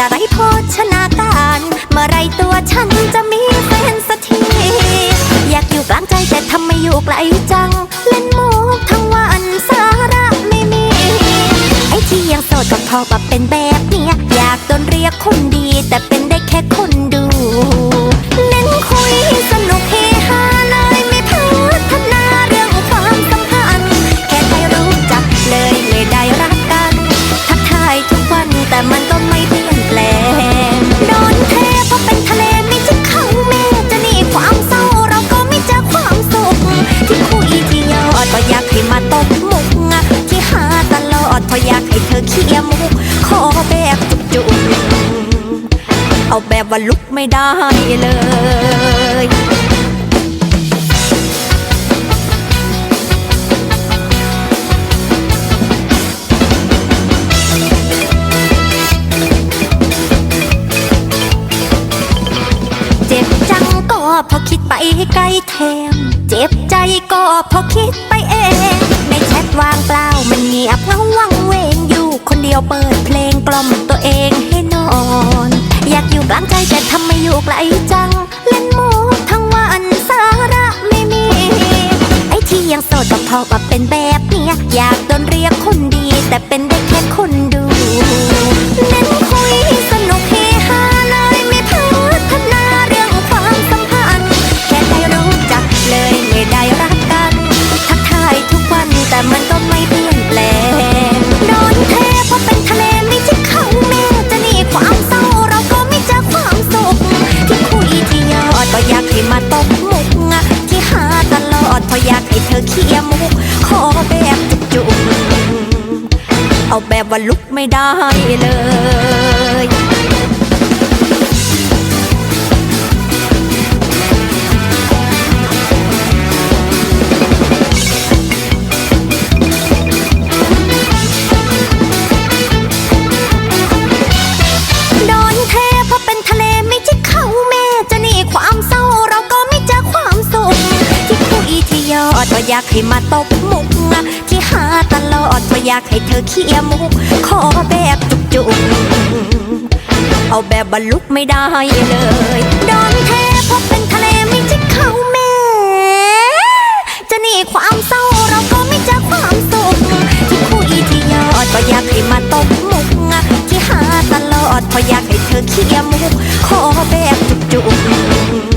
แต่ไรโภชนาการ เมื่อไรตัวฉันจะมีแฟนสักที อยากอยู่กลางใจแต่ทำไมอยู่ไกลจัง เล่นมุกทั้งวันสาระไม่มี ไอ้ที่ยังโสดก็พอว่าเป็นแบบเนี้ย อยากโดนเรียกคนดี แต่เป็นได้แค่คน ว่าลุกไม่ได้เลยเจ็บจังก็เพราะคิดไปไกลแทม เจ็บใจก็พราะคิดไปเอง ในแชทวางเปล่ามันเงียบเหงาวังเวงอยู่คนเดียวเปิดเพลงกล่อมตัวเองให้นอน กลางใจแต่ทำไมอยู่ไกลจัง เล่นมุกทั้งวันสาระไม่มี ไอ้ที่ยังโสดก็เพราะว่าเป็นแบบเนี้ย อยากโดนเรียกคนดี แต่เป็นได้แค่คนดูเน้น เคียมุก ขอแบบจุกๆเอาแบบว่าลุกไม่ได้เลย อยากให้มาตบมุกอะที่หาตลอดก็อยากให้เธอเคียมุก ขอแบบจุกๆ เอาแบบบรรลุกไม่ได้เลยโดนเทพราะเป็นทะเลไม่ใช่เขาแม่จะหนีความเศร้าเราก็ไม่เจอความสุขที่คุยที่ยอดก็อยากให้มาตบมุกอะที่หาตลอดเพราะอยากให้เธอเคียมุก ขอแบบจุกๆ